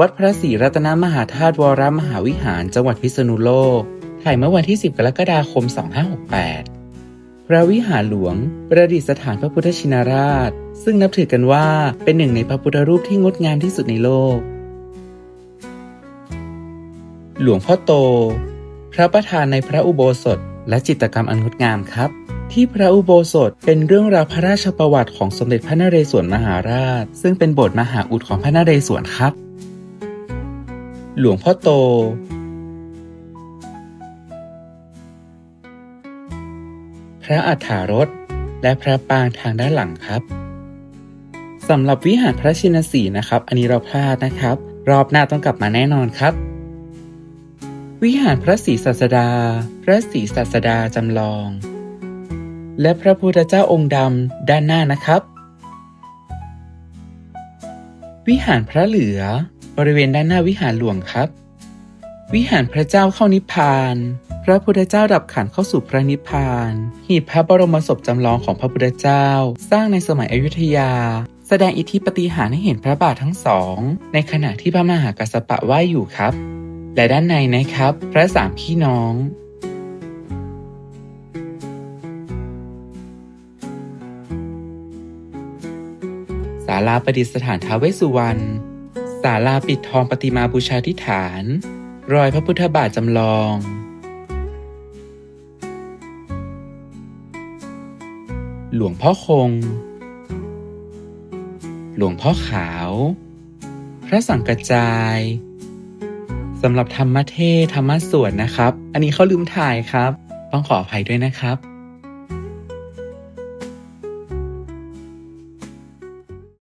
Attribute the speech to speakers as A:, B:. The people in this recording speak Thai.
A: วัดพระศรีรัตนมหาธาตุวรมหาวิหารจังหวัดพิษณุโลก ถ่ายเมื่อวันที่ 10 กรกฎาคม 2568 พระวิหารหลวง ประดิษฐานพระพุทธชินราช ซึ่งนับถือกันว่าเป็นหนึ่งในพระพุทธรูปที่งดงามที่สุดในโลก หลวงพ่อโต พระประธานในพระอุโบสถ และจิตรกรรมอันงดงามครับ ที่พระอุโบสถเป็นเรื่องราวพระราชประวัติของสมเด็จพระนเรศวรมหาราช ซึ่งเป็นโบสถ์มหาอุดของพระนเรศวรครับ หลวงพ่อโต พระอัฏฐารถและพระปางทางด้านหลังครับสำหรับวิหารพระชินสีนะครับ อันนี้เราพลาดนะครับ รอบหน้าต้องกลับมาแน่นอนครับ วิหารพระศรีศาสดา พระศรีศาสดาจำลอง และพระพุทธเจ้าองค์ดำด้านหน้านะครับ วิหารพระเหลือ บริเวณด้านหน้าวิหารหลวงครับ วิหารพระเจ้าเข้านิพพาน พระพุทธเจ้าดับขันเข้าสู่พระนิพพาน หีบพระบรมศพจำลองของพระพุทธเจ้า สร้างในสมัยอยุธยา แสดงอิทธิปฏิหารให้เห็นพระบาททั้งสอง ในขณะที่พระมหากัสสปะไหว้อยู่ครับ และด้านในนะครับ พระสามพี่น้องศาลาประดิษฐานท้าวเวสสุวรรณ ศาลาปิดทองปฏิมาบูชาธิษฐาน รอยพระพุทธบาทจำลอง หลวงพ่อคง หลวงพ่อขาว พระสังกระจายสำหรับธรรมเทศธรรมสวดนะครับ อันนี้เขาลืมถ่ายครับ ต้องขออภัยด้วยนะครับ